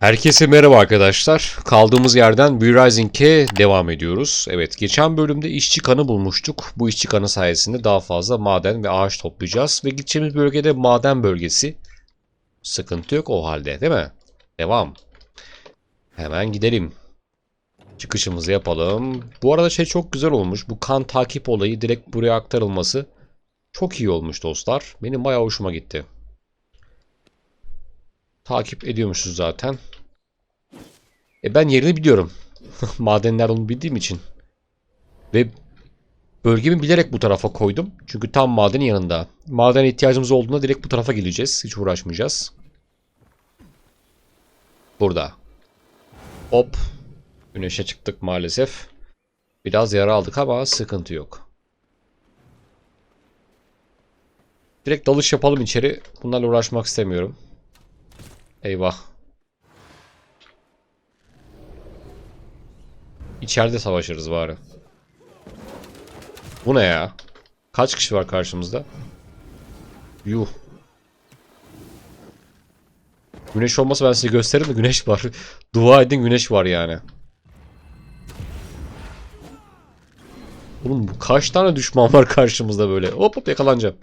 Herkese merhaba arkadaşlar. Kaldığımız yerden Blue Rising'e devam ediyoruz. Evet, geçen bölümde işçi kanı bulmuştuk. Bu işçi kanı sayesinde daha fazla maden ve ağaç toplayacağız. Ve gideceğimiz bölgede maden bölgesi. Sıkıntı yok o halde değil mi? Devam. Hemen gidelim. Çıkışımızı yapalım. Bu arada şey çok güzel olmuş. Bu kan takip olayı direkt buraya aktarılması çok iyi olmuş dostlar. Benim bayağı hoşuma gitti. Takip ediyormuşuz zaten. E ben yerini biliyorum. Madenler onu bildiğim için. Ve bölgemi bilerek bu tarafa koydum. Çünkü tam madenin yanında. Maden ihtiyacımız olduğunda direkt bu tarafa geleceğiz. Hiç uğraşmayacağız. Burada. Hop. Güneşe çıktık maalesef. Biraz yara aldık ama sıkıntı yok. Direkt dalış yapalım içeri. Bunlarla uğraşmak istemiyorum. Eyvah. İçeride savaşırız bari. Bu ne ya? Kaç kişi var karşımızda? Yuh. Güneş olmasa ben size gösteririm de güneş var. Dua edin güneş var yani. Oğlum bu kaç tane düşman var karşımızda böyle? Hop hop yakalanacağım.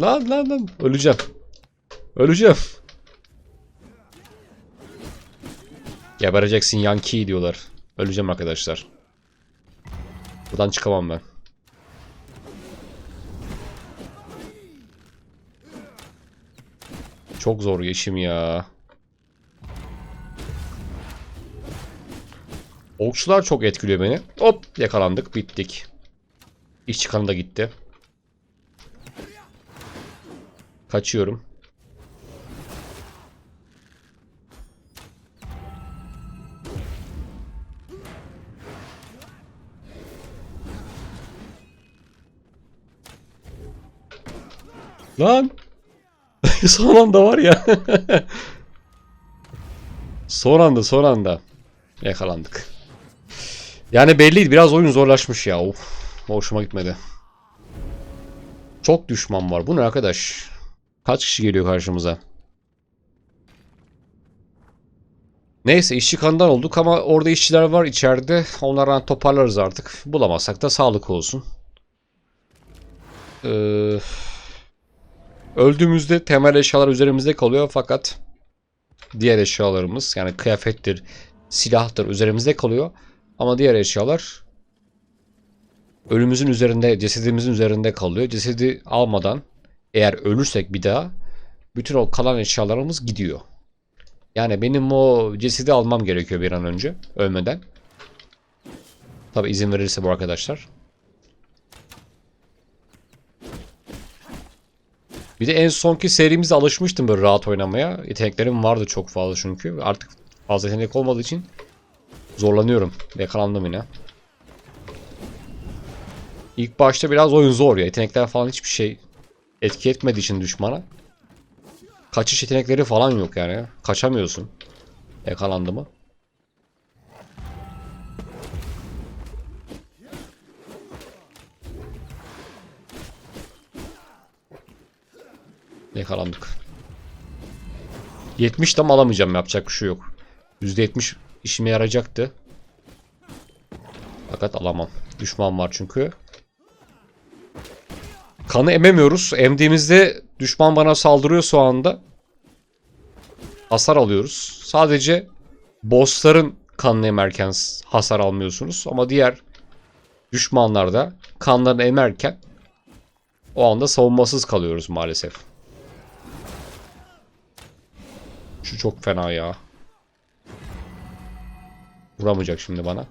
Lan lan lan öleceğim. Öleceğim. Gebereceksin Yankee diyorlar. Öleceğim arkadaşlar. Buradan çıkamam ben. Çok zor yaşım ya. Okçular çok etkiliyor beni. Hop yakalandık bittik. İşçi kanı da gitti. Kaçıyorum. Lan. son anda var ya. son anda son anda. Yakalandık. Yani belliydi biraz oyun zorlaşmış ya. Of. Hoşuma gitmedi. Çok düşman var. Bu ne arkadaş? Kaç kişi geliyor karşımıza? Neyse işçi kandan olduk ama orada işçiler var içeride. Onlardan toparlarız artık. Bulamazsak da sağlık olsun. Eee... Öldüğümüzde temel eşyalar üzerimizde kalıyor fakat diğer eşyalarımız yani kıyafettir, silahtır üzerimizde kalıyor. Ama diğer eşyalar ölümümüzün üzerinde, cesedimizin üzerinde kalıyor. Cesedi almadan eğer ölürsek bir daha bütün o kalan eşyalarımız gidiyor. Yani benim o cesedi almam gerekiyor bir an önce ölmeden. Tabi izin verirse bu arkadaşlar. Bir de en sonki serimizde alışmıştım böyle rahat oynamaya. Yeteneklerim vardı çok fazla çünkü. Artık fazla yetenek olmadığı için zorlanıyorum. Yakalandım yine. İlk başta biraz oyun zor ya. Yetenekler falan hiçbir şey etki etmediği için düşmana. Kaçış yetenekleri falan yok yani. Kaçamıyorsun. Yakalandı mı? Yakalandık. 70 tam alamayacağım yapacak bir şey yok. %70 işime yarayacaktı. Fakat alamam. Düşman var çünkü. Kanı ememiyoruz. Emdiğimizde düşman bana saldırıyor şu anda. Hasar alıyoruz. Sadece bossların kanını emerken hasar almıyorsunuz. Ama diğer düşmanlarda kanlarını emerken o anda savunmasız kalıyoruz maalesef. Şu çok fena ya. Vuramayacak şimdi bana.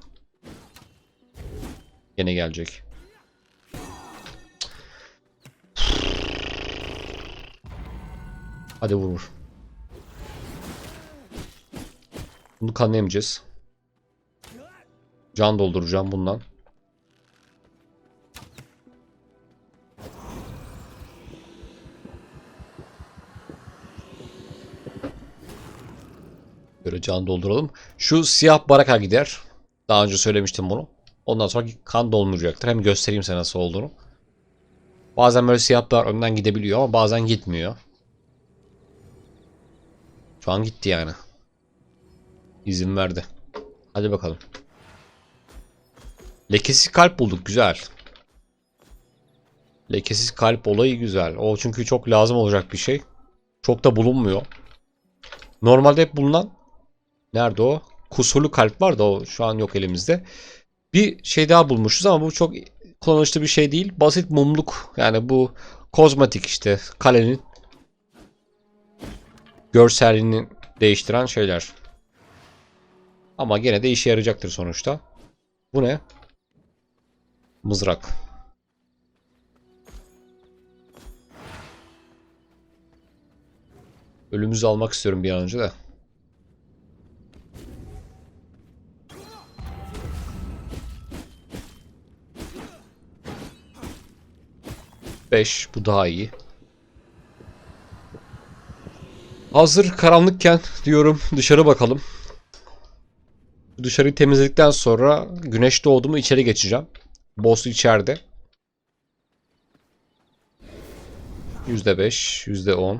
Yine gelecek. Hadi vurur. Bunu kanlayamayacağız. Can dolduracağım bundan. Böyle can dolduralım. Şu siyah baraka gider. Daha önce söylemiştim bunu. Ondan sonra kan dolmayacaktır. Hem göstereyim size nasıl olduğunu. Bazen böyle siyahlar önden gidebiliyor ama bazen gitmiyor. Şu an gitti yani. İzin verdi. Hadi bakalım. Lekesiz kalp bulduk. Güzel. Lekesiz kalp olayı güzel. O çünkü çok lazım olacak bir şey. Çok da bulunmuyor. Normalde hep bulunan nerede o? Kusurlu kalp var da o şu an yok elimizde. Bir şey daha bulmuşuz ama bu çok kullanışlı bir şey değil. Basit mumluk. Yani bu kozmetik işte kalenin görselliğini değiştiren şeyler. Ama gene de işe yarayacaktır sonuçta. Bu ne? Mızrak. Ölümümüzü almak istiyorum bir an önce de. Beş. Bu daha iyi. Hazır karanlıkken diyorum dışarı bakalım. Dışarıyı temizledikten sonra güneş doğdu mu içeri geçeceğim. Boss içeride. %5, %10.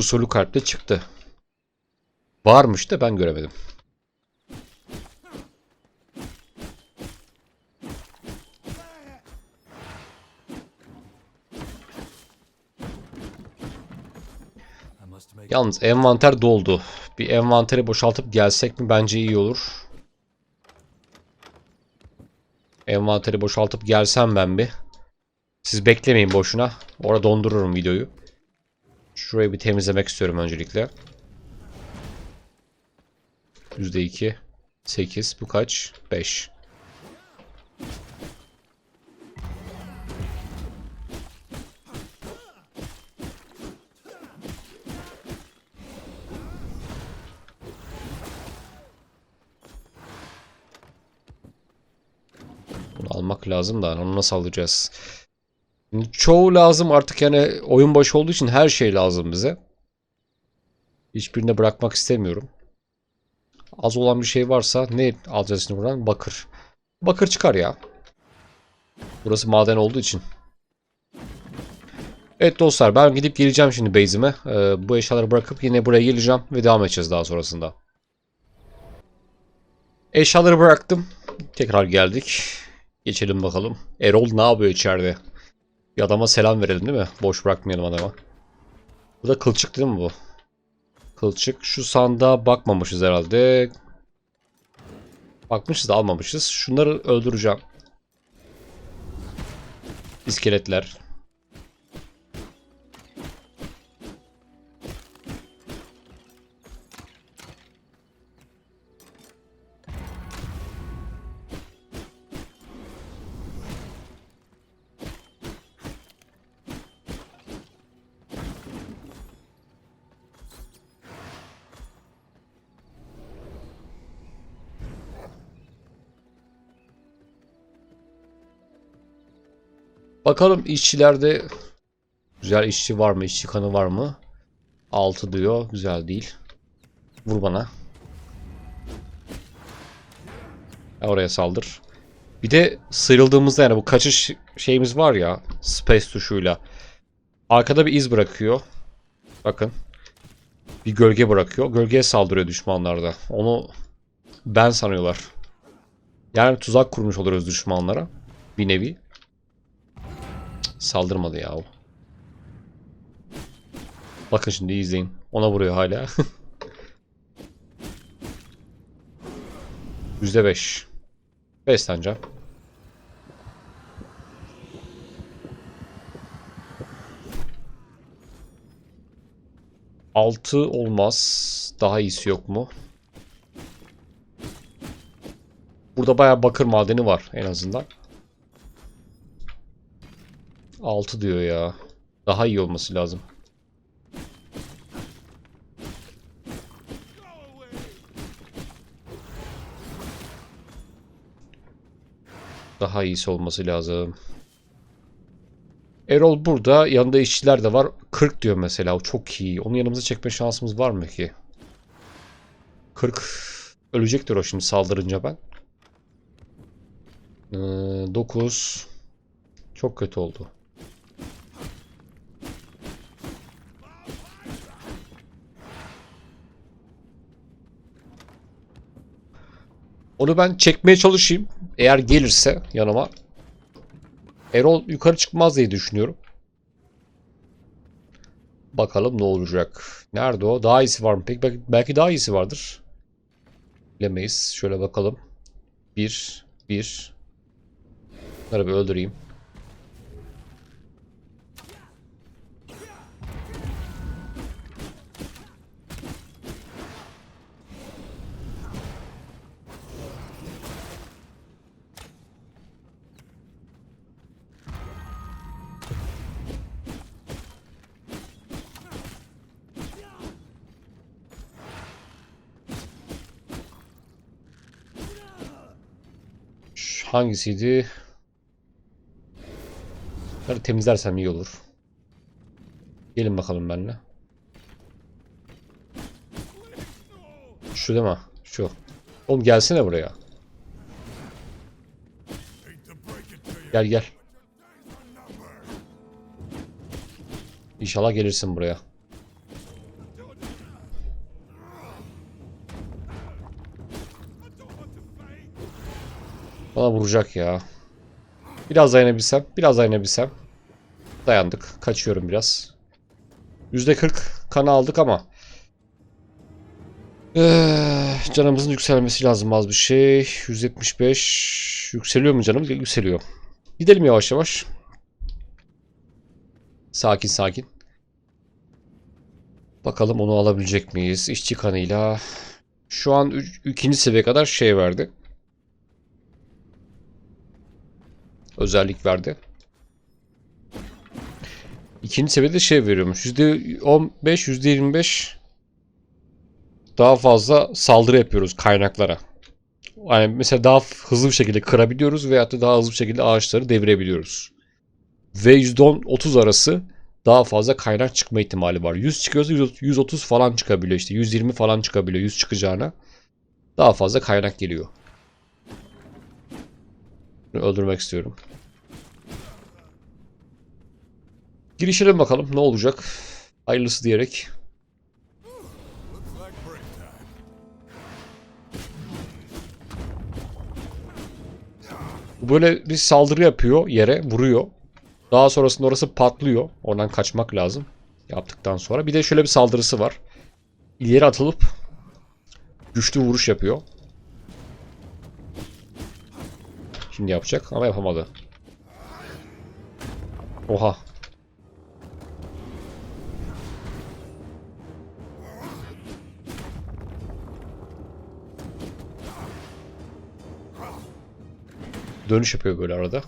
Kusurlu kalple çıktı. Varmış da ben göremedim. Yalnız envanter doldu. Bir envanteri boşaltıp gelsek mi bence iyi olur. Envanteri boşaltıp gelsem ben bir. Siz beklemeyin boşuna. Orada dondururum videoyu. Şurayı bir temizlemek istiyorum öncelikle. %2. 8. Bu kaç? 5. Bunu almak lazım da onu nasıl alacağız? Çoğu lazım artık yani oyun başı olduğu için her şey lazım bize. Hiçbirini bırakmak istemiyorum. Az olan bir şey varsa ne alacağız şimdi buradan? Bakır. Bakır çıkar ya. Burası maden olduğu için. Evet dostlar ben gidip geleceğim şimdi base'ime. Ee, bu eşyaları bırakıp yine buraya geleceğim ve devam edeceğiz daha sonrasında. Eşyaları bıraktım. Tekrar geldik. Geçelim bakalım. Erol ne yapıyor içeride? Bir adama selam verelim değil mi? Boş bırakmayalım adama. Bu da kılçık değil mi bu? Kılçık. Şu sandığa bakmamışız herhalde. Bakmışız da almamışız. Şunları öldüreceğim. İskeletler. Bakalım işçilerde güzel işçi var mı? İşçi kanı var mı? 6 diyor. Güzel değil. Vur bana. Oraya saldır. Bir de sıyrıldığımızda yani bu kaçış şeyimiz var ya space tuşuyla. Arkada bir iz bırakıyor. Bakın. Bir gölge bırakıyor. Gölgeye saldırıyor düşmanlarda. Onu ben sanıyorlar. Yani tuzak kurmuş oluruz düşmanlara. Bir nevi. Saldırmadı ya o. Bakın şimdi izleyin. Ona vuruyor hala. Yüzde beş. Besleneceğim. Altı olmaz. Daha iyisi yok mu? Burada bayağı bakır madeni var en azından. 6 diyor ya. Daha iyi olması lazım. Daha iyisi olması lazım. Erol burada. Yanında işçiler de var. 40 diyor mesela. O çok iyi. Onu yanımıza çekme şansımız var mı ki? 40 ölecektir o şimdi saldırınca ben. Ee, 9 çok kötü oldu. Onu ben çekmeye çalışayım. Eğer gelirse yanıma. Erol yukarı çıkmaz diye düşünüyorum. Bakalım ne olacak. Nerede o? Daha iyisi var mı? Peki belki, daha iyisi vardır. Bilemeyiz. Şöyle bakalım. Bir, bir. Bunları bir öldüreyim. Hangisiydi? Bunları temizlersem iyi olur. Gelin bakalım benimle. Şu değil mi? Şu. Oğlum gelsene buraya. Gel gel. İnşallah gelirsin buraya. Bana vuracak ya. Biraz dayanabilsem. Biraz dayanabilsem. Dayandık. Kaçıyorum biraz. %40 kan aldık ama. Eh, canımızın yükselmesi lazım az bir şey. 175. Yükseliyor mu canım? Yükseliyor. Gidelim yavaş yavaş. Sakin sakin. Bakalım onu alabilecek miyiz? İşçi kanıyla. Şu an üç- ikinci seviye kadar şey verdi. Özellik verdi. İkinci seviyede şey veriyormuş. %15, %25 daha fazla saldırı yapıyoruz kaynaklara. Yani mesela daha hızlı bir şekilde kırabiliyoruz veyahut da daha hızlı bir şekilde ağaçları devirebiliyoruz. Ve %10-30 arası daha fazla kaynak çıkma ihtimali var. 100 çıkıyorsa 100 130 falan çıkabiliyor işte. 120 falan çıkabiliyor 100 çıkacağına. Daha fazla kaynak geliyor. Öldürmek istiyorum. Girişelim bakalım ne olacak. Hayırlısı diyerek. Böyle bir saldırı yapıyor yere, vuruyor. Daha sonrasında orası patlıyor. Oradan kaçmak lazım. Yaptıktan sonra. Bir de şöyle bir saldırısı var. İleri atılıp güçlü vuruş yapıyor. Şimdi yapacak ama yapamadı. Oha. Dönüş yapıyor böyle arada.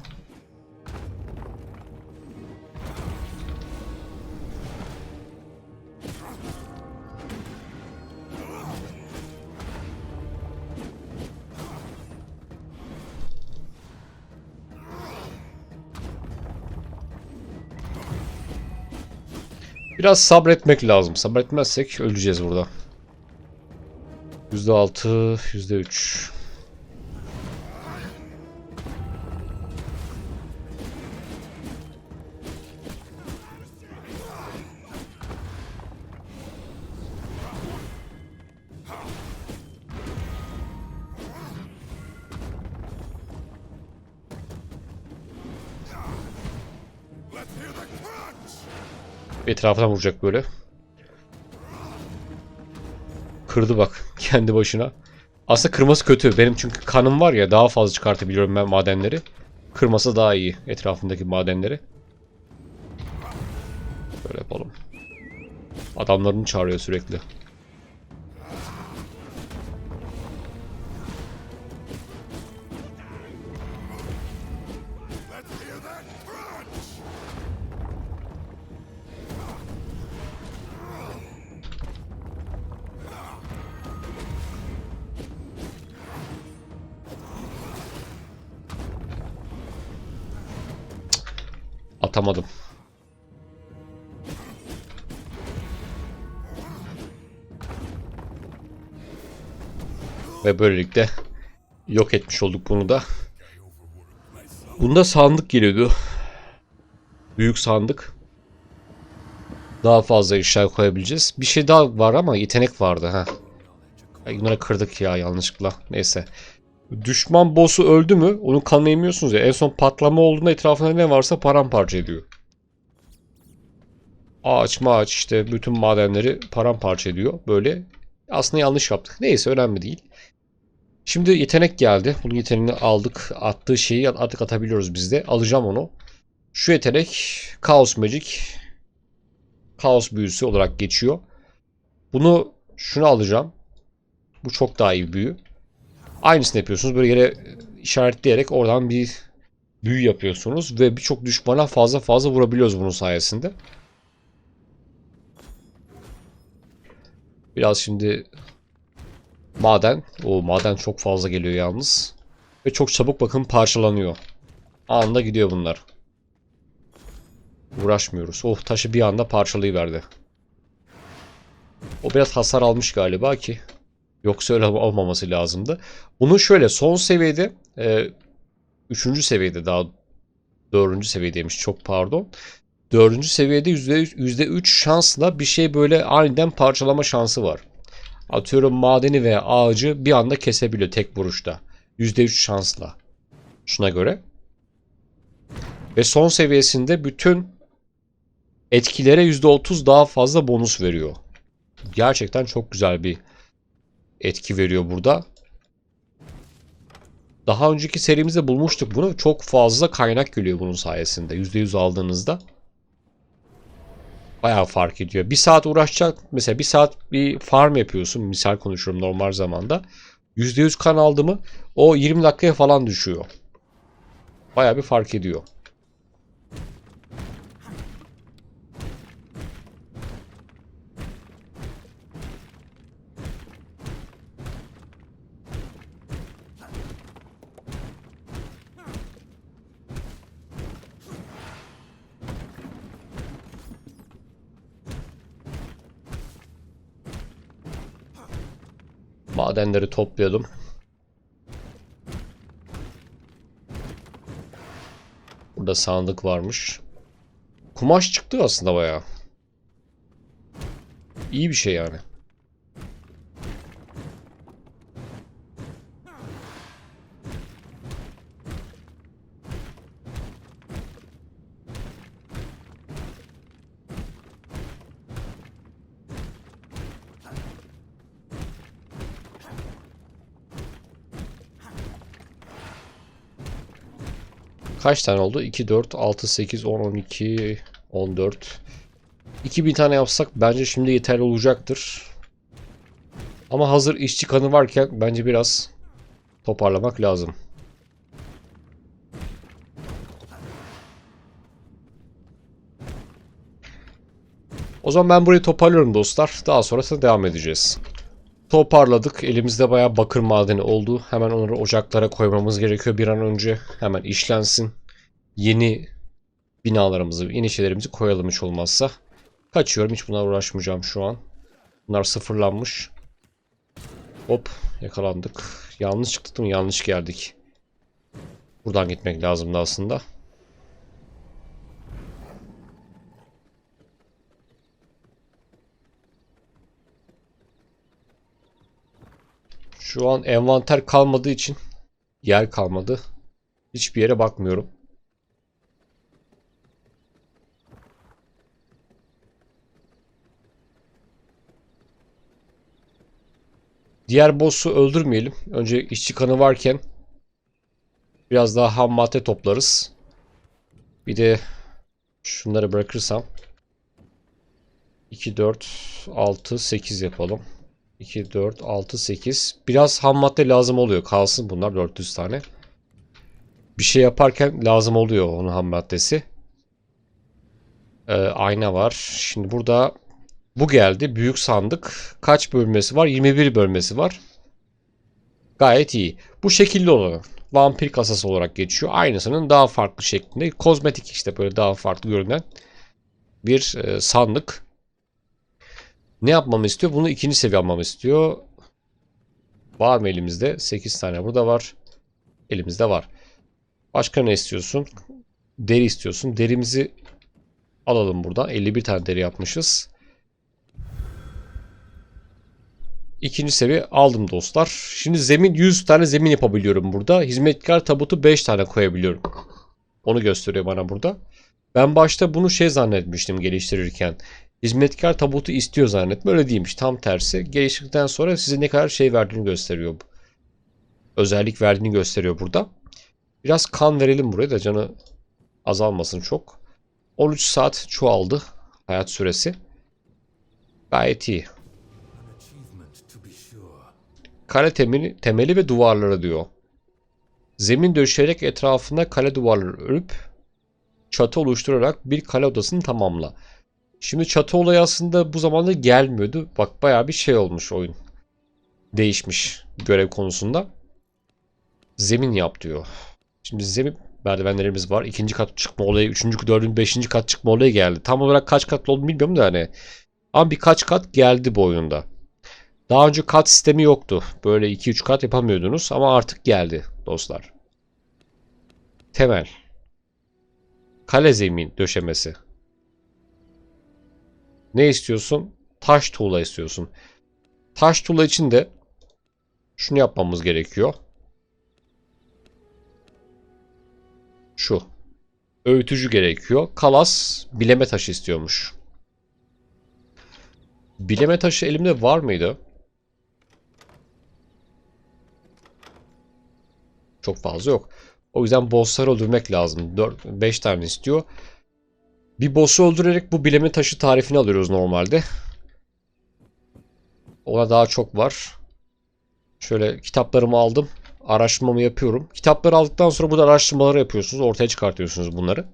Biraz sabretmek lazım. Sabretmezsek öleceğiz burada. %6, %3. Etrafına vuracak böyle. Kırdı bak kendi başına. Aslında kırması kötü. Benim çünkü kanım var ya daha fazla çıkartabiliyorum ben madenleri. Kırması daha iyi etrafındaki madenleri. Böyle yapalım. Adamlarını çağırıyor sürekli. atamadım. Ve böylelikle yok etmiş olduk bunu da. Bunda sandık geliyordu. Büyük sandık. Daha fazla eşya koyabileceğiz. Bir şey daha var ama yetenek vardı. ha. Bunları kırdık ya yanlışlıkla. Neyse. Düşman boss'u öldü mü onun kanını emiyorsunuz ya. En son patlama olduğunda etrafında ne varsa paramparça ediyor. Ağaç mağaç işte bütün madenleri paramparça ediyor. Böyle aslında yanlış yaptık. Neyse önemli değil. Şimdi yetenek geldi. Bunun yeteneğini aldık. Attığı şeyi artık atabiliyoruz biz de. Alacağım onu. Şu yetenek Chaos Magic. Kaos büyüsü olarak geçiyor. Bunu şunu alacağım. Bu çok daha iyi büyü. Aynısını yapıyorsunuz. Böyle yere işaretleyerek oradan bir büyü yapıyorsunuz. Ve birçok düşmana fazla fazla vurabiliyoruz bunun sayesinde. Biraz şimdi maden. O maden çok fazla geliyor yalnız. Ve çok çabuk bakın parçalanıyor. Anında gidiyor bunlar. Uğraşmıyoruz. Oh taşı bir anda parçalayıverdi. O biraz hasar almış galiba ki. Yoksa öyle olmaması lazımdı. Bunu şöyle son seviyede e, üçüncü seviyede daha dördüncü seviyedeymiş çok pardon. Dördüncü seviyede yüzde yüzde üç şansla bir şey böyle aniden parçalama şansı var. Atıyorum madeni veya ağacı bir anda kesebiliyor tek vuruşta. Yüzde üç şansla. Şuna göre. Ve son seviyesinde bütün etkilere %30 daha fazla bonus veriyor. Gerçekten çok güzel bir etki veriyor burada. Daha önceki serimizde bulmuştuk bunu. Çok fazla kaynak geliyor bunun sayesinde. %100 aldığınızda. Bayağı fark ediyor. Bir saat uğraşacak. Mesela bir saat bir farm yapıyorsun. Misal konuşuyorum normal zamanda. %100 kan aldı mı o 20 dakikaya falan düşüyor. Bayağı bir fark ediyor. Madenleri toplayalım. Burada sandık varmış. Kumaş çıktı aslında bayağı. İyi bir şey yani. Kaç tane oldu? 2, 4, 6, 8, 10, 12, 14. 2000 tane yapsak bence şimdi yeterli olacaktır. Ama hazır işçi kanı varken bence biraz toparlamak lazım. O zaman ben burayı toparlıyorum dostlar. Daha sonrasında devam edeceğiz. Toparladık. Elimizde bayağı bakır madeni oldu. Hemen onları ocaklara koymamız gerekiyor bir an önce. Hemen işlensin. Yeni binalarımızı, yeni şeylerimizi koyalım hiç olmazsa. Kaçıyorum. Hiç bunlarla uğraşmayacağım şu an. Bunlar sıfırlanmış. Hop yakalandık. Yanlış çıktık mı? Yanlış geldik. Buradan gitmek lazımdı aslında. Şu an envanter kalmadığı için yer kalmadı. Hiçbir yere bakmıyorum. Diğer boss'u öldürmeyelim. Önce işçi kanı varken biraz daha ham madde toplarız. Bir de şunları bırakırsam 2, 4, 6, 8 yapalım. 2, 4, 6, 8. Biraz ham madde lazım oluyor. Kalsın bunlar 400 tane. Bir şey yaparken lazım oluyor onun ham maddesi. Ee, ayna var. Şimdi burada bu geldi. Büyük sandık. Kaç bölmesi var? 21 bölmesi var. Gayet iyi. Bu şekilli olan vampir kasası olarak geçiyor. Aynısının daha farklı şeklinde. Kozmetik işte böyle daha farklı görünen bir e, sandık. Ne yapmamı istiyor? Bunu ikinci seviye almamı istiyor. Var mı elimizde? 8 tane burada var. Elimizde var. Başka ne istiyorsun? Deri istiyorsun. Derimizi alalım buradan. 51 tane deri yapmışız. İkinci seviye aldım dostlar. Şimdi zemin 100 tane zemin yapabiliyorum burada. Hizmetkar tabutu 5 tane koyabiliyorum. Onu gösteriyor bana burada. Ben başta bunu şey zannetmiştim geliştirirken. Hizmetkar tabutu istiyor zannetme. Öyle değilmiş. Tam tersi. Geliştirdikten sonra size ne kadar şey verdiğini gösteriyor. Özellik verdiğini gösteriyor burada. Biraz kan verelim buraya da canı azalmasın çok. 13 saat çoğaldı hayat süresi. Gayet iyi. Kale temeli, temeli ve duvarları diyor. Zemin döşeyerek etrafında kale duvarları örüp çatı oluşturarak bir kale odasını tamamla. Şimdi çatı olayı aslında bu zamanda gelmiyordu. Bak bayağı bir şey olmuş oyun. Değişmiş görev konusunda. Zemin yap diyor. Şimdi zemin merdivenlerimiz var. İkinci kat çıkma olayı, üçüncü, dördüncü, beşinci kat çıkma olayı geldi. Tam olarak kaç katlı olduğunu bilmiyorum da hani. Ama birkaç kat geldi bu oyunda. Daha önce kat sistemi yoktu. Böyle 2-3 kat yapamıyordunuz ama artık geldi dostlar. Temel. Kale zemin döşemesi. Ne istiyorsun? Taş tuğla istiyorsun. Taş tuğla için de şunu yapmamız gerekiyor. Şu. Öğütücü gerekiyor. Kalas bileme taşı istiyormuş. Bileme taşı elimde var mıydı? Çok fazla yok. O yüzden bossları öldürmek lazım. 4 5 tane istiyor. Bir boss'u öldürerek bu bileme taşı tarifini alıyoruz normalde. Ona daha çok var. Şöyle kitaplarımı aldım. Araştırmamı yapıyorum. Kitapları aldıktan sonra burada araştırmaları yapıyorsunuz. Ortaya çıkartıyorsunuz bunları.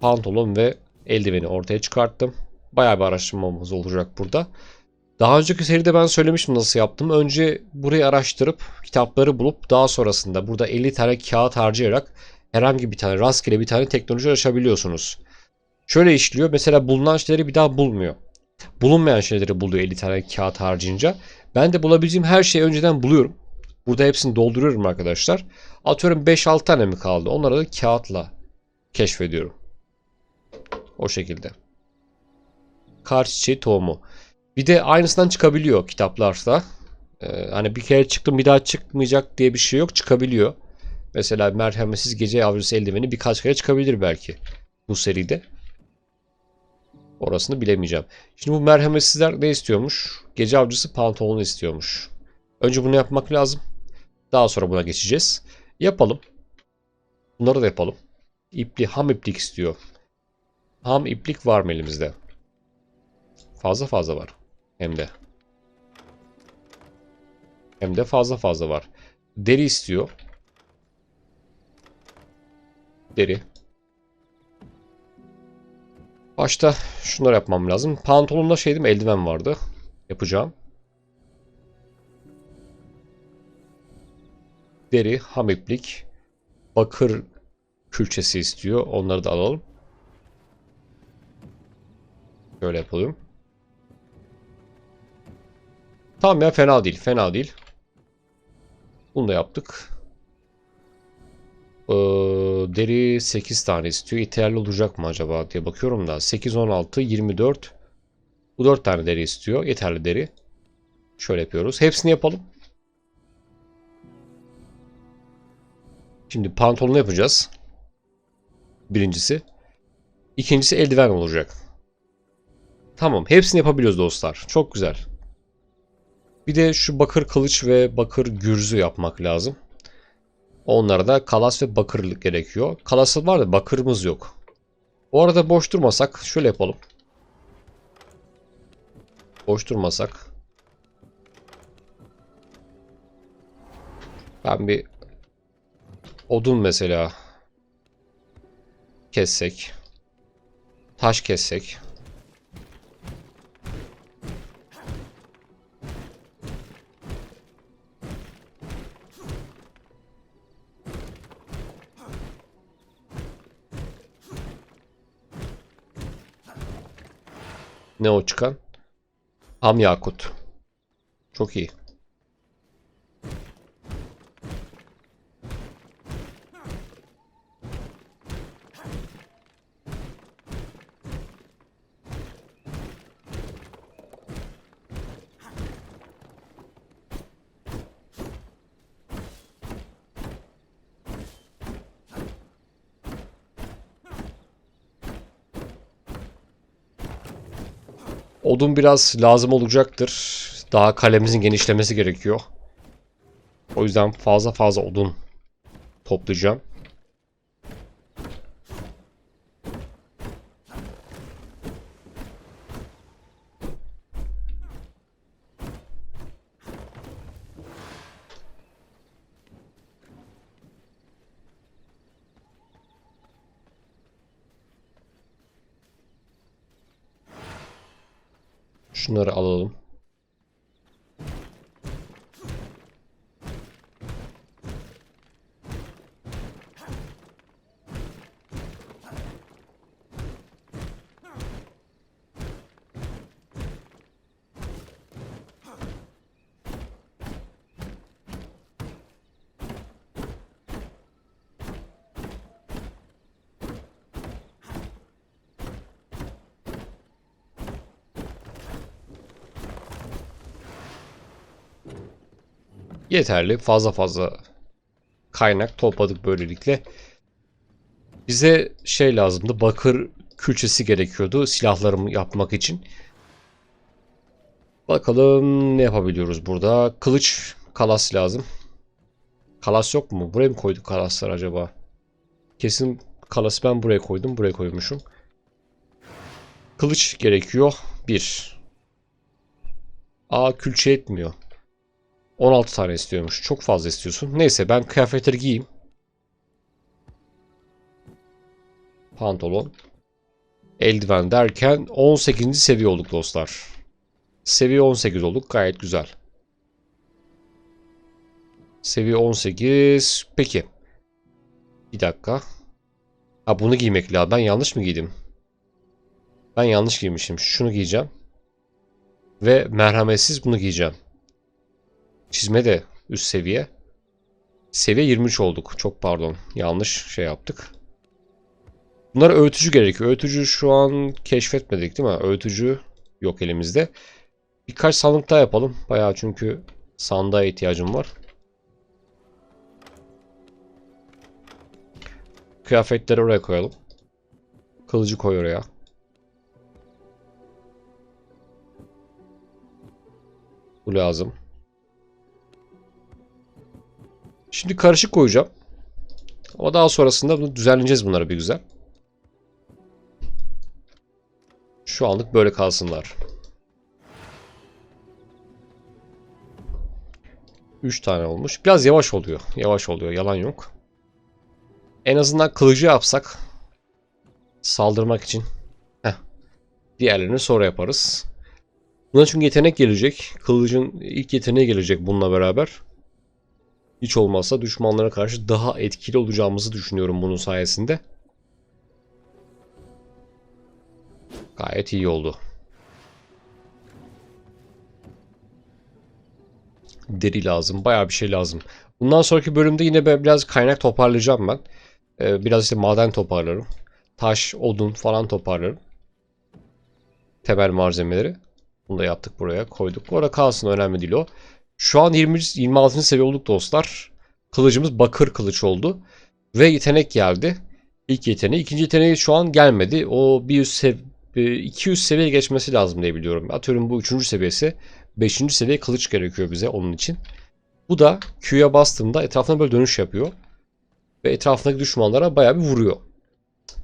Pantolon ve eldiveni ortaya çıkarttım. Bayağı bir araştırmamız olacak burada. Daha önceki seride ben söylemiştim nasıl yaptım. Önce burayı araştırıp kitapları bulup daha sonrasında burada 50 tane kağıt harcayarak herhangi bir tane rastgele bir tane teknoloji açabiliyorsunuz. Şöyle işliyor. Mesela bulunan şeyleri bir daha bulmuyor. Bulunmayan şeyleri buluyor 50 tane kağıt harcayınca. Ben de bulabileceğim her şeyi önceden buluyorum. Burada hepsini dolduruyorum arkadaşlar. Atıyorum 5-6 tane mi kaldı? Onları da kağıtla keşfediyorum. O şekilde. Kar çiçeği tohumu. Bir de aynısından çıkabiliyor kitaplarda. Ee, hani bir kere çıktım bir daha çıkmayacak diye bir şey yok. Çıkabiliyor. Mesela merhametsiz gece avcısı eldiveni birkaç kere çıkabilir belki bu seride. Orasını bilemeyeceğim. Şimdi bu merhametsizler ne istiyormuş? Gece avcısı pantolonu istiyormuş. Önce bunu yapmak lazım. Daha sonra buna geçeceğiz. Yapalım. Bunları da yapalım. İpli, ham iplik istiyor. Ham iplik var mı elimizde? Fazla fazla var. Hem de. Hem de fazla fazla var. Deri istiyor. Deri. Başta şunları yapmam lazım. Pantolonda şeydim eldiven vardı. Yapacağım. Deri, ham iplik, bakır külçesi istiyor. Onları da alalım. Böyle yapalım. Tamam ya fena değil. Fena değil. Bunu da yaptık. Ee, deri 8 tane istiyor. Yeterli olacak mı acaba diye bakıyorum da. 8, 16, 24. Bu 4 tane deri istiyor. Yeterli deri. Şöyle yapıyoruz. Hepsini yapalım. Şimdi pantolonu yapacağız. Birincisi. İkincisi eldiven olacak. Tamam. Hepsini yapabiliyoruz dostlar. Çok güzel. Bir de şu bakır kılıç ve bakır gürzü yapmak lazım. Onlara da kalas ve bakır gerekiyor. Kalası var da bakırımız yok. Bu arada boş durmasak şöyle yapalım. Boş durmasak. Ben bir odun mesela kessek. Taş kessek. Ne o çıkan? Ham yakut. Çok iyi. Odun biraz lazım olacaktır. Daha kalemizin genişlemesi gerekiyor. O yüzden fazla fazla odun toplayacağım. Şunları alalım. Yeterli. Fazla fazla kaynak topladık böylelikle. Bize şey lazımdı. Bakır külçesi gerekiyordu silahlarımı yapmak için. Bakalım ne yapabiliyoruz burada. Kılıç, kalas lazım. Kalas yok mu? Buraya mı koyduk kalaslar acaba? Kesin kalası ben buraya koydum. Buraya koymuşum. Kılıç gerekiyor. Bir. Aa külçe etmiyor. 16 tane istiyormuş. Çok fazla istiyorsun. Neyse ben kıyafetleri giyeyim. Pantolon. Eldiven derken 18. seviye olduk dostlar. Seviye 18 olduk. Gayet güzel. Seviye 18. Peki. Bir dakika. Ha bunu giymek lazım. Ben yanlış mı giydim? Ben yanlış giymişim. Şunu giyeceğim. Ve merhametsiz bunu giyeceğim. Çizme de üst seviye. Seviye 23 olduk. Çok pardon. Yanlış şey yaptık. Bunlara öğütücü gerekiyor. Öğütücü şu an keşfetmedik değil mi? Öğütücü yok elimizde. Birkaç sandık daha yapalım. Bayağı çünkü sandığa ihtiyacım var. Kıyafetleri oraya koyalım. Kılıcı koy oraya. Bu lazım. Şimdi karışık koyacağım. Ama daha sonrasında bunu düzenleyeceğiz bunları bir güzel. Şu anlık böyle kalsınlar. 3 tane olmuş. Biraz yavaş oluyor. Yavaş oluyor. Yalan yok. En azından kılıcı yapsak saldırmak için. Heh. Diğerlerini sonra yaparız. Buna çünkü yetenek gelecek. Kılıcın ilk yeteneği gelecek bununla beraber. Hiç olmazsa düşmanlara karşı daha etkili olacağımızı düşünüyorum bunun sayesinde. Gayet iyi oldu. Deri lazım. Bayağı bir şey lazım. Bundan sonraki bölümde yine biraz kaynak toparlayacağım ben. Ee, biraz işte maden toparlarım. Taş, odun falan toparlarım. Temel malzemeleri. Bunu da yaptık buraya koyduk. Bu arada kalsın önemli değil o. Şu an 20, 26. seviye olduk dostlar. Kılıcımız bakır kılıç oldu. Ve yetenek geldi. İlk yeteneği. ikinci yeteneği şu an gelmedi. O bir üst sev 200 seviye geçmesi lazım diye biliyorum. Atıyorum bu 3. seviyesi. 5. seviye kılıç gerekiyor bize onun için. Bu da Q'ya bastığımda etrafına böyle dönüş yapıyor. Ve etrafındaki düşmanlara bayağı bir vuruyor.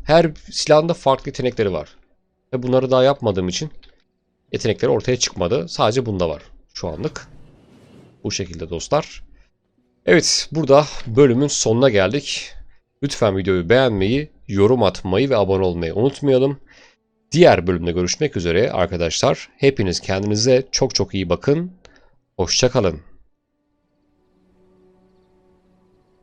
Her silahın da farklı yetenekleri var. Ve bunları daha yapmadığım için yetenekleri ortaya çıkmadı. Sadece bunda var şu anlık. Bu şekilde dostlar. Evet burada bölümün sonuna geldik. Lütfen videoyu beğenmeyi, yorum atmayı ve abone olmayı unutmayalım. Diğer bölümde görüşmek üzere arkadaşlar. Hepiniz kendinize çok çok iyi bakın. Hoşçakalın.